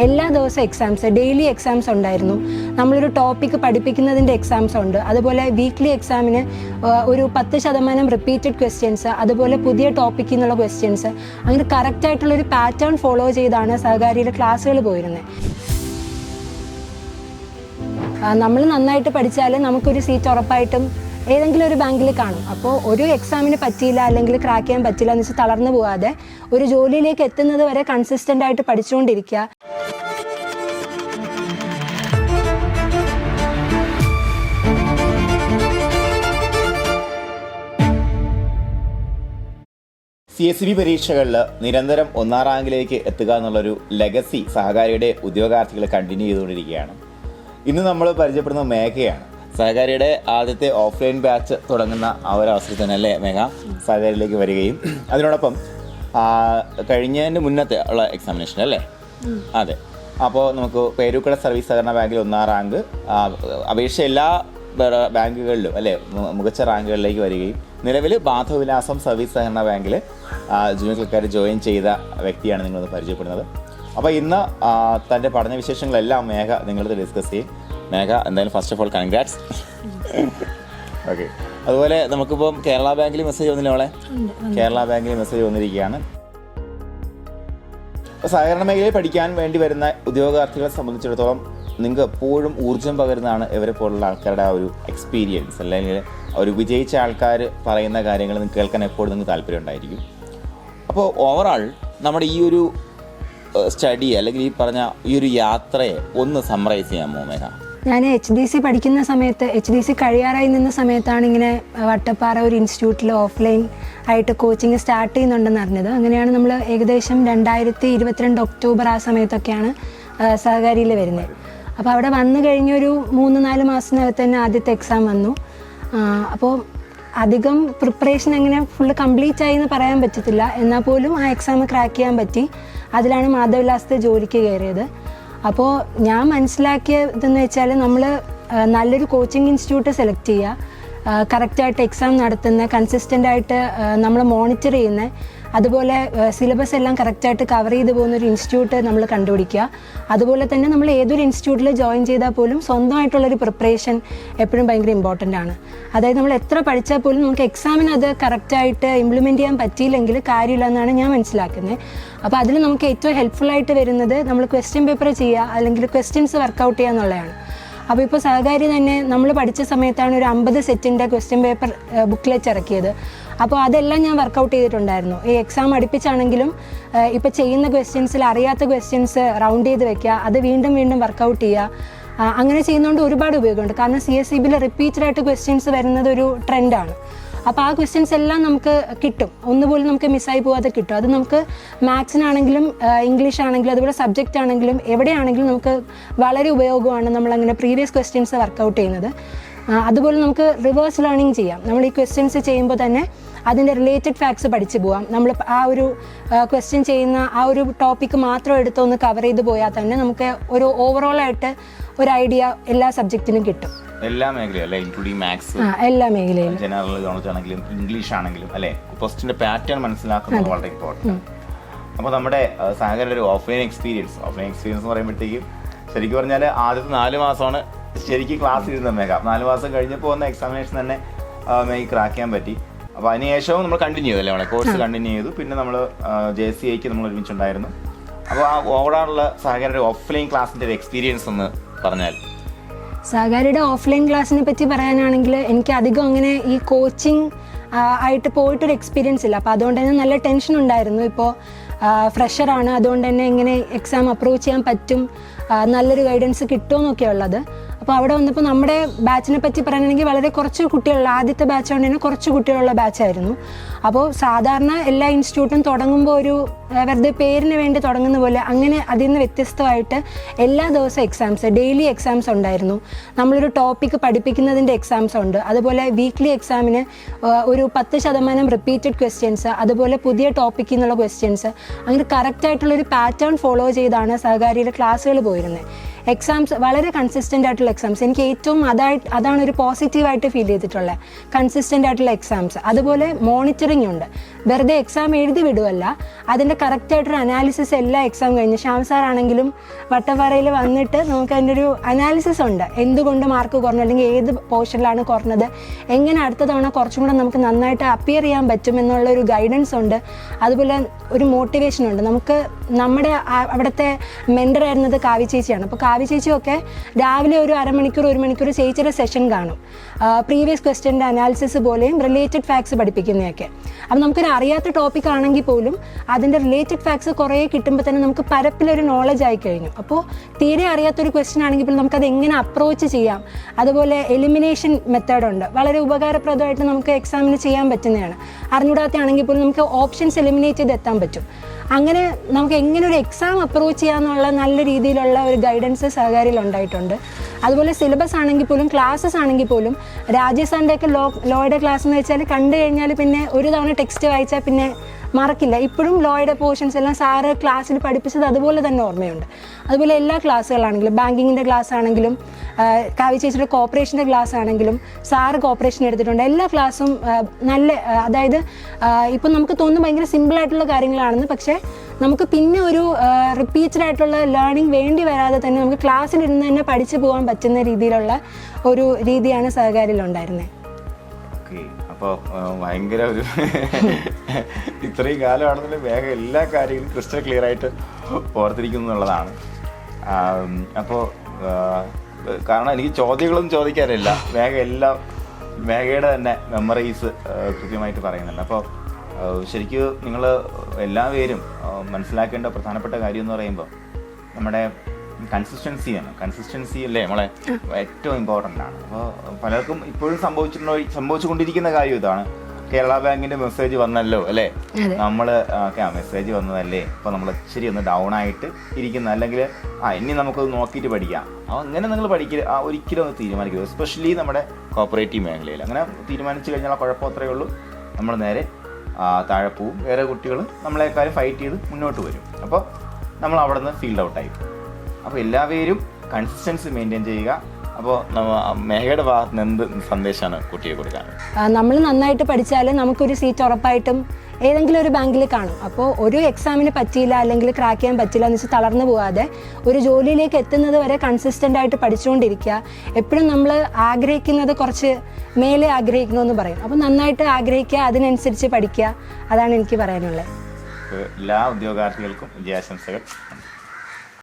എല്ലാ ദിവസവും exams daily exams ഉണ്ടായിരുന്നു. നമ്മളൊരു ടോപ്പിക്ക് പഠിപ്പിക്കുന്നതിന്റെ എക്സാംസ് ഉണ്ട്. അതുപോലെ വീക്ക്ലി എക്സാമിന് ഒരു പത്ത് ശതമാനം റിപ്പീറ്റഡ് ക്വസ്റ്റ്യൻസ് അതുപോലെ പുതിയ ടോപ്പിക്കിൽ നിന്നുള്ള ക്വസ്റ്റ്യൻസ് അങ്ങനെ കറക്റ്റായിട്ടുള്ളൊരു പാറ്റേൺ ഫോളോ ചെയ്താണ് സഹകാരിയുടെ ക്ലാസ്സുകൾ പോയിരുന്നത് നമ്മൾ നന്നായിട്ട് പഠിച്ചാൽ നമുക്കൊരു സീറ്റ് ഉറപ്പായിട്ടും ഏതെങ്കിലും ഒരു ബാങ്കിൽ കാണും. അപ്പോൾ ഒരു എക്സാമിന് പറ്റിയില്ല അല്ലെങ്കിൽ ക്രാക്ക് ചെയ്യാൻ പറ്റില്ല എന്ന് വെച്ചാൽ തളർന്നു പോകാതെ ഒരു ജോലിയിലേക്ക് എത്തുന്നത് വരെ കൺസിസ്റ്റന്റ് ആയിട്ട് പഠിച്ചുകൊണ്ടിരിക്കുക. സി എസ് ബി പരീക്ഷകളിൽ നിരന്തരം ഒന്നാം റാങ്കിലേക്ക് എത്തുക എന്നുള്ളൊരു ലെഗസി സഹകാരിയുടെ ഉദ്യോഗാർത്ഥികൾ കണ്ടിന്യൂ ചെയ്തുകൊണ്ടിരിക്കുകയാണ്. ഇന്ന് നമ്മൾ പരിചയപ്പെടുന്ന മേഘയാണ്. സഹകാരിയുടെ ആദ്യത്തെ ഓഫ്ലൈൻ ബാച്ച് തുടങ്ങുന്ന ആ ഒരു അവസരത്തിൽ തന്നെ അല്ലേ മേഘ? സഹകാരിയിലേക്ക് വരികയും. അതിനോടൊപ്പം കഴിഞ്ഞതിന് മുന്നത്തെ ഉള്ള എക്സാമിനേഷൻ അല്ലേ? അതെ. അപ്പോൾ നമുക്ക് പേരൂക്കട സർവീസ് സഹകരണ ബാങ്കിൽ ഒന്നാം റാങ്ക് അപേക്ഷ എല്ലാ ബാങ്കുകളിലും അല്ലേ മികച്ച റാങ്കുകളിലേക്ക് വരികയും. നിലവിൽ ബാധവിലാസം സർവീസ് സഹകരണ ബാങ്കിൽ ജൂനിയർ ക്ലർക്കാർ ജോയിൻ ചെയ്ത വ്യക്തിയാണ് നിങ്ങളത് പരിചയപ്പെടുന്നത്. അപ്പോൾ ഇന്ന് തന്റെ പഠന വിശേഷങ്ങളെല്ലാം മേഘ നിങ്ങളത് ഡിസ്കസ് ചെയ്യും. മേഘ എന്തായാലും first of all congrats okay അതുപോലെ നമുക്കിപ്പം കേരള ബാങ്കിൽ മെസ്സേജ് വന്നില്ല അവളെ കേരള ബാങ്കിൽ മെസ്സേജ് വന്നിരിക്കുകയാണ്. ഇപ്പോൾ സഹകരണ മേഖലയിൽ പഠിക്കാൻ വേണ്ടി വരുന്ന ഉദ്യോഗാർത്ഥികളെ സംബന്ധിച്ചിടത്തോളം നിങ്ങൾക്ക് എപ്പോഴും ഊർജം പകരുന്നതാണ് ഇവരെ പോലുള്ള ആൾക്കാരുടെ ആ ഒരു എക്സ്പീരിയൻസ് അല്ലെങ്കിൽ ഒരു വിജയിച്ച ആൾക്കാർ പറയുന്ന കാര്യങ്ങൾ നിങ്ങൾക്ക് കേൾക്കാൻ എപ്പോഴും നിങ്ങൾക്ക് താല്പര്യം ഉണ്ടായിരിക്കും. അപ്പോൾ ഓവറാൾ നമ്മുടെ ഈ ഒരു സ്റ്റഡി അല്ലെങ്കിൽ ഈ പറഞ്ഞ ഈ ഒരു യാത്രയെ ഒന്ന് സമ്മറൈസ് ചെയ്യാമോ മേഘ? ഞാൻ എച്ച് ഡി സി പഠിക്കുന്ന സമയത്ത് എച്ച് ഡി സി കഴിയാറായി നിന്ന സമയത്താണ് ഇങ്ങനെ വട്ടപ്പാറ ഒരു ഇൻസ്റ്റിറ്റ്യൂട്ടിൽ ഓഫ്ലൈൻ ആയിട്ട് കോച്ചിങ് സ്റ്റാർട്ട് ചെയ്യുന്നുണ്ടെന്ന് അറിഞ്ഞത്. അങ്ങനെയാണ് നമ്മൾ ഏകദേശം രണ്ടായിരത്തി ഇരുപത്തിരണ്ട് ഒക്ടോബർ ആ സമയത്തൊക്കെയാണ് സഹകാരിയിൽ വരുന്നത് അപ്പോൾ അവിടെ വന്നു കഴിഞ്ഞൊരു മൂന്ന് നാല് മാസത്തിനകത്ത് തന്നെ ആദ്യത്തെ എക്സാം വന്നു. അപ്പോൾ അധികം പ്രിപ്പറേഷൻ അങ്ങനെ ഫുള്ള് കംപ്ലീറ്റ് ആയി എന്ന് പറയാൻ പറ്റത്തില്ല. എന്നാൽ പോലും ആ എക്സാം ക്രാക്ക് ചെയ്യാൻ പറ്റി. അതിലാണ് മാധവിലാസത്തെ ജോലിക്ക് കയറിയത്. അപ്പോൾ ഞാൻ മനസ്സിലാക്കിയതെന്ന് വെച്ചാൽ നമ്മൾ നല്ലൊരു കോച്ചിങ് ഇൻസ്റ്റിറ്റ്യൂട്ട് സെലക്ട് ചെയ്യുക. കറക്റ്റായിട്ട് എക്സാം നടത്തുന്ന കൺസിസ്റ്റന്റ് ആയിട്ട് നമ്മൾ മോണിറ്റർ ചെയ്യുന്ന അതുപോലെ സിലബസ് എല്ലാം കറക്റ്റായിട്ട് കവർ ചെയ്ത് പോകുന്ന ഒരു ഇൻസ്റ്റിറ്റ്യൂട്ട് നമ്മൾ കണ്ടുപിടിക്കുക. അതുപോലെ തന്നെ നമ്മൾ ഏതൊരു ഇൻസ്റ്റിറ്റ്യൂട്ടിൽ ജോയിൻ ചെയ്താൽ പോലും സ്വന്തമായിട്ടുള്ളൊരു പ്രിപ്പറേഷൻ എപ്പോഴും ഭയങ്കര ഇമ്പോർട്ടന്റ് ആണ്. അതായത് നമ്മൾ എത്ര പഠിച്ചാൽ പോലും നമുക്ക് എക്സാമിന് അത് കറക്റ്റായിട്ട് ഇംപ്ലിമെന്റ് ചെയ്യാൻ പറ്റിയില്ലെങ്കിൽ കാര്യമില്ല എന്നാണ് ഞാൻ മനസ്സിലാക്കുന്നത്. അപ്പോൾ അതിൽ നമുക്ക് ഏറ്റവും ഹെൽപ്ഫുള്ളായിട്ട് വരുന്നത് നമ്മൾ ക്വസ്റ്റ്യൻ പേപ്പർ ചെയ്യുക അല്ലെങ്കിൽ ക്വസ്റ്റ്യൻസ് വർക്കൗട്ട് ചെയ്യുക എന്നുള്ളതാണ്. അപ്പോൾ ഇപ്പോൾ സഹകാരി തന്നെ നമ്മൾ പഠിച്ച സമയത്താണ് ഒരു അമ്പത് സെറ്റിന്റെ ക്വസ്റ്റ്യൻ പേപ്പർ ബുക്ക്ലെറ്റ് ഇറക്കിയത്. അപ്പോൾ അതെല്ലാം ഞാൻ വർക്കൗട്ട് ചെയ്തിട്ടുണ്ടായിരുന്നു. ഈ എക്സാം അടുപ്പിച്ചാണെങ്കിലും ഇപ്പോൾ ചെയ്യുന്ന ക്വസ്റ്റ്യൻസിൽ അറിയാത്ത ക്വസ്റ്റ്യൻസ് റൗണ്ട് ചെയ്ത് വെക്കുക അത് വീണ്ടും വീണ്ടും വർക്കൗട്ട് ചെയ്യുക അങ്ങനെ ചെയ്യുന്നതുകൊണ്ട് ഒരുപാട് ഉപയോഗമുണ്ട്. കാരണം സി എസ് സി ബിയിൽ റിപ്പീറ്റഡ് ആയിട്ട് ക്വസ്റ്റ്യൻസ് വരുന്നത് ഒരു ട്രെൻഡാണ് അപ്പോൾ ആ ക്വസ്റ്റ്യൻസ് എല്ലാം നമുക്ക് കിട്ടും. ഒന്നുപോലും നമുക്ക് മിസ്സായി പോകാതെ കിട്ടും. അത് നമുക്ക് മാത്സിനാണെങ്കിലും ഇംഗ്ലീഷ് ആണെങ്കിലും അതുപോലെ സബ്ജക്റ്റ് ആണെങ്കിലും എവിടെയാണെങ്കിലും നമുക്ക് വളരെ ഉപയോഗമാണ് നമ്മളങ്ങനെ പ്രീവിയസ് ക്വസ്റ്റ്യൻസ് വർക്കൗട്ട് ചെയ്യുന്നത്. അതുപോലെ നമുക്ക് റിവേഴ്സ് ലേണിംഗ് ചെയ്യാം. നമ്മൾ ഈ ക്വസ്റ്റ്യൻസ് ചെയ്യുമ്പോൾ തന്നെ അതിന്റെ റിലേറ്റഡ് ഫാക്ട്സ് പഠിച്ചു പോവാം. നമ്മൾ ആ ഒരു ക്വസ്റ്റ്യൻ ചെയ്യുന്ന ആ ഒരു ടോപ്പിക്ക് മാത്രം എടുത്തൊന്ന് കവർ ചെയ്ത് പോയാൽ തന്നെ നമുക്ക് ഒരു ഓവറോൾ ആയിട്ട് ഒരു ഐഡിയ എല്ലാ സബ്ജക്റ്റിനും കിട്ടും. എല്ലാ മേഖലയും അല്ലേ? ഇൻക്ലൂഡിങ് മാത്സ് എല്ലാ മേഖലയിലും. ജനറൽ നോളജ് ആണെങ്കിലും ഇംഗ്ലീഷ് ആണെങ്കിലും അല്ലെ? ക്വസ്റ്റിന്റെ പാറ്റേൺ മനസ്സിലാക്കുന്നത് വളരെ ഇമ്പോർട്ടന്റ് അപ്പോൾ നമ്മുടെ അഹ്, ഒരു ഓഫ്ലൈൻ എക്സ്പീരിയൻസ് ഓഫ്ലൈൻ എക്സ്പീരിയൻസ് എന്ന് പറയുമ്പോഴത്തേക്കും ശരിക്കും പറഞ്ഞാൽ ആദ്യത്തെ നാല് മാസമാണ് ശരിക്കും ക്ലാസ് ഇരുന്ന മേഘ. നാല് മാസം കഴിഞ്ഞപ്പോൾ വന്ന എക്സാമിനേഷൻ തന്നെ മേക്ക് ക്രാക്ക് ചെയ്യാൻ പറ്റി. അപ്പോൾ അതിനുശേഷവും നമ്മൾ കണ്ടിന്യൂ ചെയ്തല്ലേ നമ്മളെ കോഴ്സ് കണ്ടിന്യൂ ചെയ്തു. പിന്നെ നമ്മൾ ജെ സി ഐക്ക് നമ്മൾ ഒരുമിച്ചുണ്ടായിരുന്നു. അപ്പോൾ ആ ഓവറാളുള്ള സഹകരണ ഒരു ഓഫ്ലൈൻ ക്ലാസ്സിന്റെ ഒരു എക്സ്പീരിയൻസ് ഒന്ന് പറഞ്ഞാൽ. സഹകാരിയുടെ ഓഫ്ലൈൻ ക്ലാസ്സിനെ പറ്റി പറയാനാണെങ്കിൽ എനിക്ക് അധികം അങ്ങനെ ഈ കോച്ചിങ് ആയിട്ട് പോയിട്ടൊരു എക്സ്പീരിയൻസ് ഇല്ല. അപ്പോൾ അതുകൊണ്ട് തന്നെ നല്ല ടെൻഷൻ ഉണ്ടായിരുന്നു. ഇപ്പോൾ ഫ്രഷറാണ് അതുകൊണ്ട് തന്നെ എങ്ങനെ എക്സാം അപ്രോച്ച് ചെയ്യാൻ പറ്റും നല്ലൊരു ഗൈഡൻസ് കിട്ടുമെന്നൊക്കെ ഉള്ളത്. അപ്പോൾ അവിടെ വന്നപ്പോൾ നമ്മുടെ ബാച്ചിനെ പറ്റി പറയുകയാണെങ്കിൽ വളരെ കുറച്ച് കുട്ടികളുള്ള ആദ്യത്തെ ബാച്ച് കൊണ്ട് തന്നെ കുറച്ച് കുട്ടികളുള്ള ബാച്ചായിരുന്നു അപ്പോൾ സാധാരണ എല്ലാ ഇൻസ്റ്റിറ്റ്യൂട്ടും തുടങ്ങുമ്പോൾ ഒരു വെറുതെ പേരിന് വേണ്ടി തുടങ്ങുന്ന പോലെ അങ്ങനെ അതിൽ നിന്ന് വ്യത്യസ്തമായിട്ട് എല്ലാ ദിവസവും എക്സാംസ് ഡെയിലി എക്സാംസ് ഉണ്ടായിരുന്നു. നമ്മളൊരു ടോപ്പിക്ക് പഠിപ്പിക്കുന്നതിന്റെ എക്സാംസ് ഉണ്ട്. അതുപോലെ വീക്ക്ലി എക്സാമിന് ഒരു പത്ത് ശതമാനം റിപ്പീറ്റഡ് ക്വസ്റ്റ്യൻസ് അതുപോലെ പുതിയ ടോപ്പിക്കിൽ നിന്നുള്ള ക്വസ്റ്റ്യൻസ് അങ്ങനെ കറക്റ്റായിട്ടുള്ളൊരു പാറ്റേൺ ഫോളോ ചെയ്താണ് സഹകാരിയുടെ ക്ലാസ്സുകൾ പോയിരുന്നത് എക്സാംസ് വളരെ കൺസിസ്റ്റന്റ് ആയിട്ടുള്ള എക്സാംസ് എനിക്ക് ഏറ്റവും അതായിട്ട് അതാണ് ഒരു പോസിറ്റീവായിട്ട് ഫീൽ ചെയ്തിട്ടുള്ളത്. കൺസിസ്റ്റന്റ് ആയിട്ടുള്ള എക്സാംസ് അതുപോലെ മോണിറ്ററിംഗ് ഉണ്ട്. വെറുതെ എക്സാം എഴുതി വിടുമല്ല അതിന്റെ കറക്റ്റായിട്ടൊരു അനാലിസിസ് എല്ലാ എക്സാം കഴിഞ്ഞ്. ശ്യാം സാർ ആണെങ്കിലും വട്ടപ്പാറയിൽ വന്നിട്ട് നമുക്ക് അതിന്റെ ഒരു അനാലിസിസ് ഉണ്ട്. എന്തുകൊണ്ട് മാർക്ക് കുറഞ്ഞു? അല്ലെങ്കിൽ ഏത് പോർഷനിലാണ് കുറഞ്ഞത്? എങ്ങനെ അടുത്ത തവണ കുറച്ചും കൂടെ നമുക്ക് നന്നായിട്ട് അപ്പിയർ ചെയ്യാൻ പറ്റും എന്നുള്ള ഒരു ഗൈഡൻസ് ഉണ്ട്. അതുപോലെ ഒരു മോട്ടിവേഷൻ ഉണ്ട്. നമുക്ക് നമ്മുടെ അവിടുത്തെ മെന്റർ ആയിരുന്നത് കാവ്യ ചേച്ചിയാണ്. അപ്പോൾ കാവ്യ ചേച്ചിയൊക്കെ രാവിലെ ഒരു അരമണിക്കൂർ ഒരു മണിക്കൂർ ചേച്ചിയുടെ സെഷൻ കാണും. പ്രീവിയസ് ക്വസ്റ്റ്യന്റെ അനാലിസിസ് പോലെയും റിലേറ്റഡ് ഫാക്ട്സ് പഠിപ്പിക്കുന്നതൊക്കെ. അപ്പം നമുക്കൊരു അറിയാത്ത ടോപ്പിക് ആണെങ്കിൽ പോലും അതിന്റെ റിലേറ്റഡ് ഫാക്ട്സ് കുറേ കിട്ടുമ്പോൾ തന്നെ നമുക്ക് പരപ്പിലൊരു നോളജ് ആയി കഴിഞ്ഞു. അപ്പോൾ തീരെ അറിയാത്തൊരു ക്വസ്റ്റ്യൻ ആണെങ്കിൽ പോലും നമുക്കത് എങ്ങനെ അപ്രോച്ച് ചെയ്യാം? അതുപോലെ എലിമിനേഷൻ മെത്തേഡ് ഉണ്ട്. വളരെ ഉപകാരപ്രദമായിട്ട് നമുക്ക് എക്സാമിന് ചെയ്യാൻ പറ്റുന്നതാണ്. അറിഞ്ഞൂടാത്ത ആണെങ്കിൽ പോലും നമുക്ക് ഓപ്ഷൻസ് എലിമിനേറ്റ് ചെയ്ത് എത്താൻ പറ്റും. അങ്ങനെ നമുക്ക് എങ്ങനെ ഒരു എക്സാം അപ്രോച്ച് ചെയ്യാന്നുള്ള നല്ല രീതിയിലുള്ള ഒരു ഗൈഡൻസ് സഹകാരിയിൽ ഉണ്ടായിട്ടുണ്ട്. അതുപോലെ സിലബസ് ആണെങ്കിൽ പോലും ക്ലാസ്സസ് ആണെങ്കിൽ പോലും രാജസ്ഥാന്റെ ലോ ലോയുടെ ക്ലാസ് എന്ന് വെച്ചാൽ കണ്ടു കഴിഞ്ഞാൽ പിന്നെ ഒരു തവണ ടെക്സ്റ്റ് വായിച്ചാൽ പിന്നെ മറക്കില്ല. ഇപ്പോഴും ലോയുടെ പോർഷൻസ് എല്ലാം സാറ് ക്ലാസ്സിൽ പഠിപ്പിച്ചത് അതുപോലെ തന്നെ ഓർമ്മയുണ്ട്. അതുപോലെ എല്ലാ ക്ലാസ്സുകളാണെങ്കിലും ബാങ്കിങ്ങിന്റെ ക്ലാസ് ആണെങ്കിലും കാവ്യ ചേച്ചിയുടെ കോപ്പറേഷന്റെ ക്ലാസ് ആണെങ്കിലും സാറ് കോപ്പറേഷൻ എടുത്തിട്ടുണ്ട്. എല്ലാ ക്ലാസ്സും നല്ല അതായത് ഇപ്പം നമുക്ക് തോന്നുന്നു ഭയങ്കര സിമ്പിൾ ആയിട്ടുള്ള കാര്യങ്ങളാണെന്ന് പക്ഷേ നമുക്ക് പിന്നെ ഒരു റിപ്പീറ്റഡ് ആയിട്ടുള്ള ലേണിംഗ് വേണ്ടി വരാതെ തന്നെ നമുക്ക് ക്ലാസ്സിലിരുന്ന് തന്നെ പഠിച്ചു പോകാൻ പറ്റുന്ന രീതിയിലുള്ള ഒരു രീതിയാണ് സഹകാരിയിലുണ്ടായിരുന്നത് അപ്പോൾ ഭയങ്കര ഒരു ഇത്രയും കാലമാണെന്നുണ്ടെങ്കിൽ വേഗം എല്ലാ കാര്യങ്ങളും ക്രിസ്റ്റൽ ക്ലിയർ ആയിട്ട് ഓർത്തിരിക്കുന്നു എന്നുള്ളതാണ്. അപ്പോൾ കാരണം എനിക്ക് ചോദ്യങ്ങളൊന്നും ചോദിക്കാനില്ല. വേഗം എല്ലാം മേഘയുടെ തന്നെ മെമ്മറീസ് കൃത്യമായിട്ട് പറയുന്നുണ്ട്. അപ്പോൾ ശരിക്കും നിങ്ങൾ എല്ലാവരും മനസ്സിലാക്കേണ്ട പ്രധാനപ്പെട്ട കാര്യം എന്ന് പറയുമ്പോൾ നമ്മുടെ കൺസിസ്റ്റൻസിയാണ് കൺസിസ്റ്റൻസി അല്ലേ? നമ്മളെ ഏറ്റവും ഇമ്പോർട്ടന്റ് ആണ്. അപ്പോൾ പലർക്കും ഇപ്പോഴും സംഭവിച്ചിട്ടുണ്ടോ സംഭവിച്ചുകൊണ്ടിരിക്കുന്ന കാര്യം ഇതാണ്. കേരള ബാങ്കിന്റെ മെസ്സേജ് വന്നല്ലോ അല്ലേ. നമ്മൾ മെസ്സേജ് വന്നതല്ലേ? അപ്പോൾ നമ്മൾ ഇച്ചിരി ഒന്ന് ഡൗൺ ആയിട്ട് ഇരിക്കുന്ന. അല്ലെങ്കിൽ ആ ഇനി നമുക്കത് നോക്കിയിട്ട് പഠിക്കാം. അപ്പോൾ അങ്ങനെ നിങ്ങൾ പഠിക്കുക ആ ഒരിക്കലും ഒന്ന് തീരുമാനിക്കരുത്. എസ്പെഷ്യലി നമ്മുടെ കോപ്പറേറ്റീവ് മേഖലയിൽ. അങ്ങനെ തീരുമാനിച്ചു കഴിഞ്ഞാൽ കുഴപ്പം അത്രയേ ഉള്ളൂ. നമ്മൾ നേരെ താഴെ പോവും. വേറെ കുട്ടികൾ നമ്മളെക്കാളും ഫൈറ്റ് ചെയ്ത് മുന്നോട്ട് വരും. അപ്പോൾ നമ്മൾ അവിടെ നിന്ന് ഫീൽഡ് ഔട്ടായി അപ്പോൾ എല്ലാവരും കൺസിസ്റ്റൻസി മെയിന്റെയിൻ ചെയ്യുക. അപ്പോൾ മേഘയുടെ ഭാഗത്ത് നിന്ന് എന്ത് സന്ദേശമാണ് കുട്ടിയെ കൊടുക്കാൻ? നമ്മൾ നന്നായിട്ട് പഠിച്ചാൽ നമുക്കൊരു സീറ്റ് ഉറപ്പായിട്ടും ഏതെങ്കിലും ഒരു ബാങ്കിൽ കാണും. അപ്പോൾ ഒരു എക്സാമിന് പറ്റിയില്ല അല്ലെങ്കിൽ ക്രാക്ക് ചെയ്യാൻ പറ്റില്ല എന്ന് വെച്ചാൽ തളർന്നു പോകാതെ ഒരു ജോലിയിലേക്ക് എത്തുന്നത് വരെ കൺസിസ്റ്റന്റ് ആയിട്ട് പഠിച്ചുകൊണ്ടിരിക്കുക. എപ്പോഴും നമ്മൾ ആഗ്രഹിക്കുന്നത് കുറച്ച് മേലെ ആഗ്രഹിക്കുന്നു എന്ന് പറയും. അപ്പോൾ നന്നായിട്ട് ആഗ്രഹിക്കുക അതിനനുസരിച്ച് പഠിക്കുക. അതാണ് എനിക്ക് പറയാനുള്ളത്. എല്ലാ ഉദ്യോഗാർത്ഥികൾക്കും വിജയാശംസകൾ.